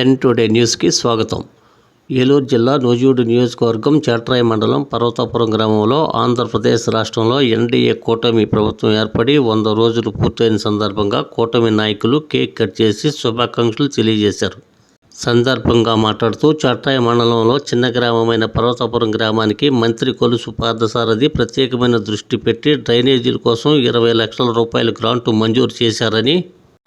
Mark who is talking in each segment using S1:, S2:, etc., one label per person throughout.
S1: ఎన్ today న్యూస్కి స్వాగతం. ఏలూరు జిల్లా నూజివీడు నియోజకవర్గం చేట్రాయి మండలం పర్వతాపురం గ్రామంలో ఆంధ్రప్రదేశ్ రాష్ట్రంలో ఎన్డీఏ కూటమి ప్రభుత్వం ఏర్పడి వంద రోజులు పూర్తయిన సందర్భంగా కూటమి నాయకులు కేక్ కట్ చేసి శుభాకాంక్షలు తెలియజేశారు. సందర్భంగా మాట్లాడుతూ చట్టాయ మండలంలో చిన్న గ్రామమైన పర్వతాపురం గ్రామానికి మంత్రి కొలుసు పార్థసారథి ప్రత్యేకమైన దృష్టి పెట్టి డ్రైనేజీల కోసం ఇరవై లక్షల రూపాయల గ్రాంటు మంజూరు చేశారని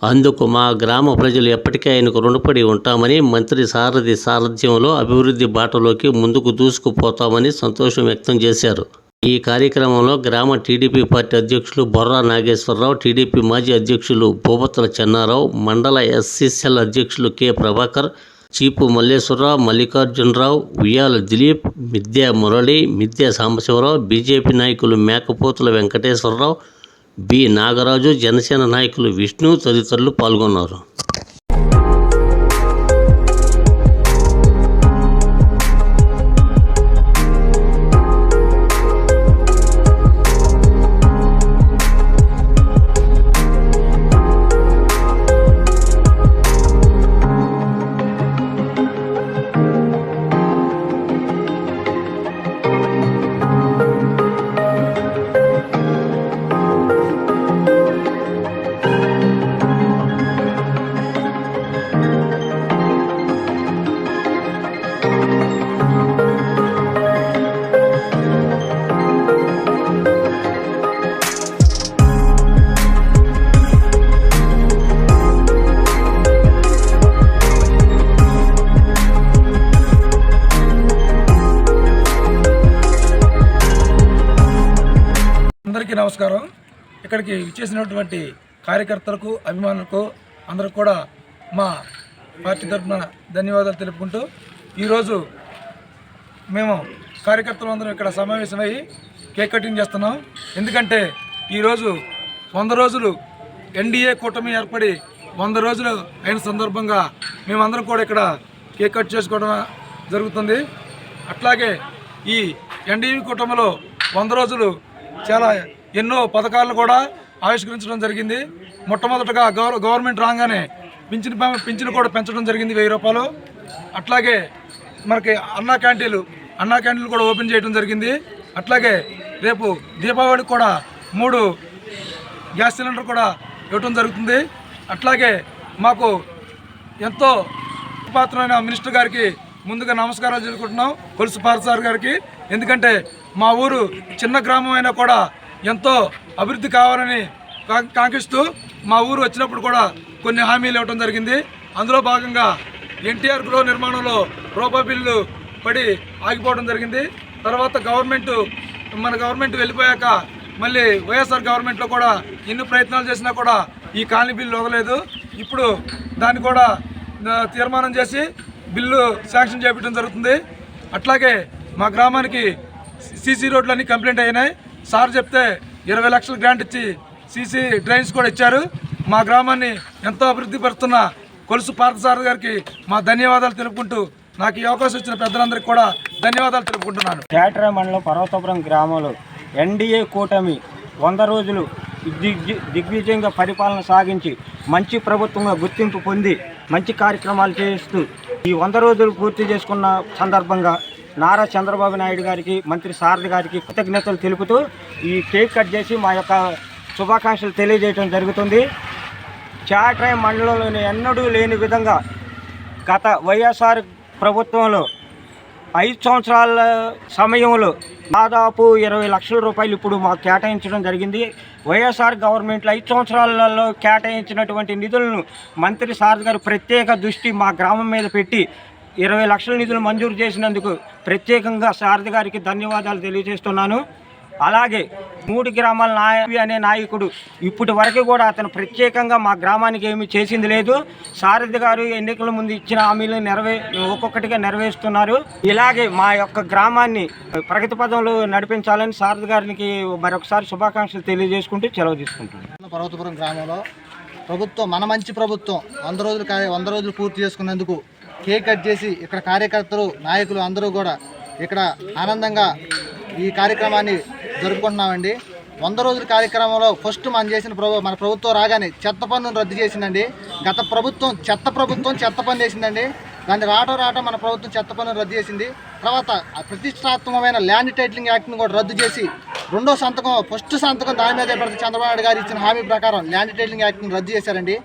S1: అందుకు మా గ్రామ ప్రజలు ఎప్పటికీ ఆయనకు రుణపడి ఉంటామని మంత్రి సారథి సారథ్యంలో అభివృద్ధి బాటలోకి ముందుకు దూసుకుపోతామని సంతోషం వ్యక్తం చేశారు. ఈ కార్యక్రమంలో గ్రామ టీడీపీ పార్టీ అధ్యక్షులు బొర్రా నాగేశ్వరరావు టీడీపీ మాజీ అధ్యక్షులు భూపతుల చెన్నారావు మండల ఎస్సీసెల్ అధ్యక్షులు కె ప్రభాకర్ చీపు మల్లేశ్వరరావు మల్లికార్జునరావు ఉయ్యాల దిలీప్ మిద్యా మురళి మిద్యా సాంబశివరావు బీజేపీ నాయకులు మేకపోతుల వెంకటేశ్వరరావు బి. నాగరాజు జనసేన నాయకులు విష్ణు తదితరులు పాల్గొన్నారు.
S2: అందరికీ నమస్కారం. ఇక్కడికి విచ్చేసినటువంటి కార్యకర్తలకు అభిమానులకు అందరికి కూడా మా పార్టీ తరఫున ధన్యవాదాలు తెలుపుకుంటూ ఈరోజు మేము కార్యకర్తలు అందరం ఇక్కడ సమావేశమై కేక్ కటింగ్ చేస్తున్నాం. ఎందుకంటే ఈరోజు వంద రోజులు ఎన్డీఏ కూటమి ఏర్పడి వంద రోజులు అయిన సందర్భంగా మేమందరం కూడా ఇక్కడ కేక్ కట్ చేసుకోవడం జరుగుతుంది. అట్లాగే ఈ ఎన్డీఏ కూటమిలో వంద రోజులు చాలా ఎన్నో పథకాలను కూడా ఆవిష్కరించడం జరిగింది. మొట్టమొదటగా గవర్నమెంట్ రాగానే పింఛన్ ప- పింఛన్ కూడా పెంచడం జరిగింది వెయ్యి రూపాయలు. అట్లాగే మనకి అన్నా క్యాంటీన్లు అన్నా క్యాంటీన్లు కూడా ఓపెన్ చేయడం జరిగింది. అట్లాగే రేపు దీపావళికి కూడా మూడు గ్యాస్ సిలిండర్ కూడా ఇవ్వటం జరుగుతుంది. అట్లాగే మాకు ఎంతో పాత్రమైన మినిస్టర్ గారికి ముందుగా నమస్కారాలు తెలుపుకుంటున్నాం కొలుసు పారసార్ గారికి. ఎందుకంటే మా ఊరు చిన్న గ్రామం అయినా కూడా ఎంతో అభివృద్ధి కావాలని కా- కాంక్షిస్తూ మా ఊరు వచ్చినప్పుడు కూడా కొన్ని హామీలు ఇవ్వడం జరిగింది. అందులో భాగంగా ఎన్టీఆర్ గృహ నిర్మాణంలో రూపాయి బిల్లు పడి ఆగిపోవడం జరిగింది. తర్వాత గవర్నమెంట్ మన గవర్నమెంట్ వెళ్ళిపోయాక మళ్ళీ వైఎస్ఆర్ గవర్నమెంట్లో కూడా ఎన్ని ప్రయత్నాలు చేసినా కూడా ఈ కాలనీ బిల్లు ఇవ్వలేదు. ఇప్పుడు దాన్ని కూడా తీర్మానం చేసి బిల్లు శాంక్షన్ చేపించడం జరుగుతుంది. అట్లాగే మా గ్రామానికి సీసీ రోడ్లు అన్ని కంప్లైంట్ అయినాయి. సార్ చెప్తే ఇరవై లక్షల గ్రాంట్ ఇచ్చి సీసీ డ్రైన్స్ కూడా ఇచ్చారు. మా గ్రామాన్ని ఎంతో అభివృద్ధి పరుస్తున్న కొలుసు పార్థసారథి గారికి మా ధన్యవాదాలు తెలుపుకుంటూ నాకు ఈ అవకాశం ఇచ్చిన పెద్దలందరికీ కూడా ధన్యవాదాలు తెలుపుకుంటున్నాను.
S3: చేటర మండలం పర్వతపురం గ్రామంలో ఎన్డీఏ కూటమి వంద రోజులు దిగ్విజయంగా పరిపాలన సాగించి మంచి ప్రభుత్వంగా గుర్తింపు పొంది మంచి కార్యక్రమాలు చేస్తూ ఈ వంద రోజులు పూర్తి చేసుకున్న సందర్భంగా నారా చంద్రబాబు నాయుడు గారికి మంత్రి సారథి గారికి కృతజ్ఞతలు తెలుపుతూ ఈ కేక్ కట్ చేసి మా యొక్క శుభాకాంక్షలు తెలియజేయడం జరుగుతుంది. చాట్రాయ్ మండలంలోని ఎన్నడూ లేని విధంగా గత వైఎస్ఆర్ ప్రభుత్వంలో ఐదు సంవత్సరాల సమయంలో దాదాపు ఇరవై లక్షల రూపాయలు ఇప్పుడు మాకు కేటాయించడం జరిగింది. వైఎస్ఆర్ గవర్నమెంట్లో ఐదు సంవత్సరాలలో కేటాయించినటువంటి నిధులను మంత్రి సారథి గారు ప్రత్యేక దృష్టి మా గ్రామం మీద పెట్టి ఇరవై లక్షల నిధులు మంజూరు చేసినందుకు ప్రత్యేకంగా సారథి గారికి ధన్యవాదాలు తెలియజేస్తున్నాను. అలాగే మూడు గ్రామాల నాయవి అనే నాయకుడు ఇప్పటి వరకు కూడా అతను ప్రత్యేకంగా మా గ్రామానికి ఏమి చేసింది లేదు. సారథి గారు ఎన్నికల ముందు ఇచ్చిన హామీలు నెరవే ఒక్కొక్కటిగా నెరవేరుస్తున్నారు. ఇలాగే మా యొక్క గ్రామాన్ని ప్రగతి పదంలో నడిపించాలని సారథి గారికి మరొకసారి శుభాకాంక్షలు తెలియజేసుకుంటూ సెలవు తీసుకుంటున్నాను.
S4: పర్వతపురం గ్రామంలో ప్రభుత్వం మన మంచి ప్రభుత్వం వంద రోజులు కార్య వంద రోజులు పూర్తి చేసుకున్నందుకు కేక్ కట్ చేసి ఇక్కడ కార్యకర్తలు నాయకులు అందరూ కూడా ఇక్కడ ఆనందంగా ఈ కార్యక్రమాన్ని జరుపుకుంటున్నామండి. వంద రోజుల కార్యక్రమంలో ఫస్ట్ మనం చేసిన ప్రభు మన ప్రభుత్వం రాగానే చెత్త పన్నును రద్దు చేసిందండి. గత ప్రభుత్వం చెత్త ప్రభుత్వం చెత్త పన్ను వేసిందండి. దాన్ని రావడం రావడం మన ప్రభుత్వం చెత్త పన్నును రద్దు చేసింది. తర్వాత ఆ ప్రతిష్టాత్మకమైన ల్యాండ్ టైటిలింగ్ యాక్ట్ని కూడా రద్దు చేసి రెండో సంతకం ఫస్ట్ సంతకం దాని మీద పెడితే చంద్రబాబు నాయుడు గారు ఇచ్చిన హామీ ప్రకారం ల్యాండ్ టైటిలింగ్ యాక్ట్ని రద్దు చేశారండి.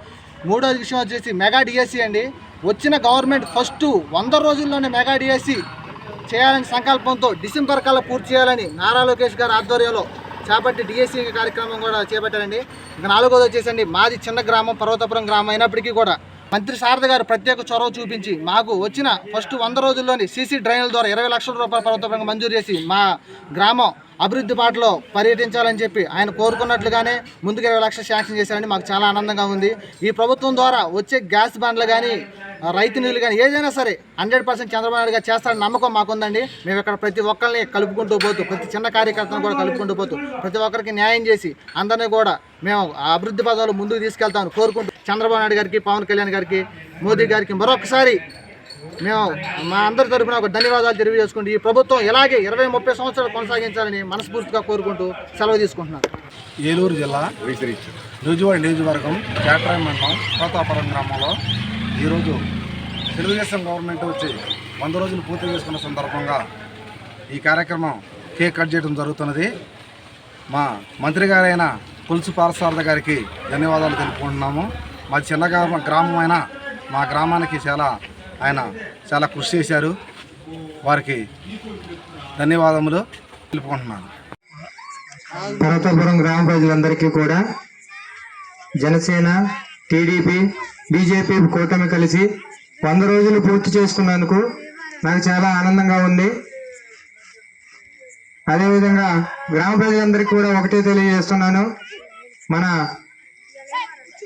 S4: మూడోది విషయం వచ్చేసి మెగా డిఎస్సీ అండి. వచ్చిన గవర్నమెంట్ ఫస్ట్ వంద రోజుల్లోనే మెగా డిఎస్సి చేయాలని సంకల్పంతో డిసెంబర్ కల్లా పూర్తి చేయాలని నారా లోకేష్ గారి ఆధ్వర్యంలో చేపట్టి డిఎస్సి కార్యక్రమం కూడా చేపట్టారండి. ఇక నాలుగోది వచ్చేసండి మాది చిన్న గ్రామం పర్వతపురం గ్రామం అయినప్పటికీ కూడా మంత్రి శారద గారు ప్రత్యేక చొరవ చూపించి మాకు వచ్చిన ఫస్ట్ వంద రోజుల్లోని సీసీ డ్రైన్ల ద్వారా ఇరవై లక్షల రూపాయల పర్వతపురం మంజూరు చేసి మా గ్రామం అభివృద్ధి పాటలో పర్యటించాలని చెప్పి ఆయన కోరుకున్నట్లుగానే ముందుకు ఇరవై లక్షలు శాంక్షన్ చేశారని మాకు చాలా ఆనందంగా ఉంది. ఈ ప్రభుత్వం ద్వారా వచ్చే గ్యాస్ బండ్లు కానీ రైతు నీళ్ళు కానీ ఏదైనా సరే హండ్రెడ్ పర్సెంట్ చంద్రబాబు నాయుడు గారు చేస్తారని నమ్మకం మాకుందండి. మేము ఇక్కడ ప్రతి ఒక్కరిని కలుపుకుంటూ పోతూ ప్రతి చిన్న కార్యకర్తను కూడా కలుపుకుంటూ పోతూ ప్రతి ఒక్కరికి న్యాయం చేసి అందరినీ కూడా మేము ఆ అభివృద్ధి పదాలు ముందుకు తీసుకెళ్తామని కోరుకుంటూ చంద్రబాబు నాయుడు గారికి పవన్ కళ్యాణ్ గారికి మోదీ గారికి మరొకసారి మేము మా అందరి తరపున ఒక ధన్యవాదాలు తెలియజేసుకుంటూ ఈ ప్రభుత్వం ఇలాగే ఇరవై ముప్పై సంవత్సరాలు కొనసాగించాలని మనస్ఫూర్తిగా కోరుకుంటూ సెలవు తీసుకుంటున్నాను.
S5: ఏలూరు జిల్లా రుజువాడి నియోజకవర్గం కేట్రాయి మండలం కోతాపురం గ్రామంలో ఈరోజు తెలుగుదేశం గవర్నమెంట్ వచ్చి వంద రోజులు పూర్తి చేసుకున్న సందర్భంగా ఈ కార్యక్రమం కేక్ కట్ చేయడం జరుగుతున్నది. మా మంత్రి గారైన పులుసు పారసారథ గారికి ధన్యవాదాలు తెలుపుకుంటున్నాము. మా చిన్న గ్రామం అయిన మా గ్రామానికి చాలా ఆయన చాలా కృషి చేశారు. వారికి ధన్యవాదములు తెలుపుకుంటున్నాను.
S6: పర్వతాపురం గ్రామ ప్రజలందరికీ కూడా జనసేన టీడీపీ బీజేపీ కూటమి కలిసి వంద రోజులు పూర్తి చేసుకున్నందుకు నాకు చాలా ఆనందంగా ఉంది. అదేవిధంగా గ్రామ ప్రజలందరికీ కూడా ఒకటే తెలియజేస్తున్నాను. మన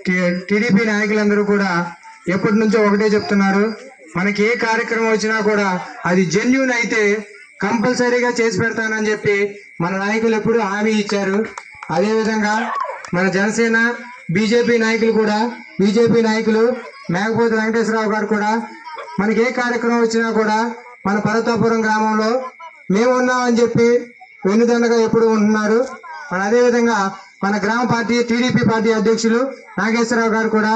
S6: టీ- టీడీపీ నాయకులందరూ కూడా ఎప్పటి నుంచో ఒకటే చెప్తున్నారు. మనకి ఏ కార్యక్రమం వచ్చినా కూడా అది జెన్యున్ అయితే కంపల్సరీగా చేసి పెడతానని చెప్పి మన నాయకులు ఎప్పుడు హామీ ఇచ్చారు. అదేవిధంగా మన జనసేన బీజేపీ నాయకులు కూడా బీజేపీ నాయకులు మేకపోతి వెంకటేశ్వరరావు గారు కూడా మనకి ఏ కార్యక్రమం వచ్చినా కూడా మన పర్వతాపురం గ్రామంలో మేము ఉన్నామని చెప్పి వెన్నుదండగా ఎప్పుడు ఉంటున్నారు. మన అదేవిధంగా మన గ్రామ పార్టీ టీడీపీ పార్టీ అధ్యక్షులు నాగేశ్వరరావు గారు కూడా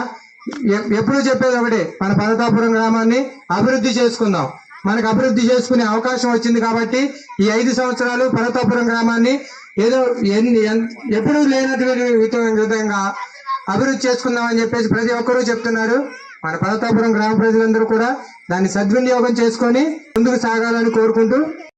S6: ఎప్పుడు ఎప్పుడూ చెప్పేది ఒకటే మన పర్వతాపురం గ్రామాన్ని అభివృద్ధి చేసుకుందాం. మనకు అభివృద్ధి చేసుకునే అవకాశం వచ్చింది కాబట్టి ఈ ఐదు సంవత్సరాలు పర్వతాపురం గ్రామాన్ని ఏదో ఎన్ని ఎప్పుడూ లేనటువంటి విధంగా అభివృద్ధి చేసుకుందామని చెప్పేసి ప్రతి ఒక్కరూ చెప్తున్నారు. మన పర్వతాపురం గ్రామ ప్రజలందరూ కూడా దాన్ని సద్వినియోగం చేసుకొని ముందుకు సాగాలని కోరుకుంటూ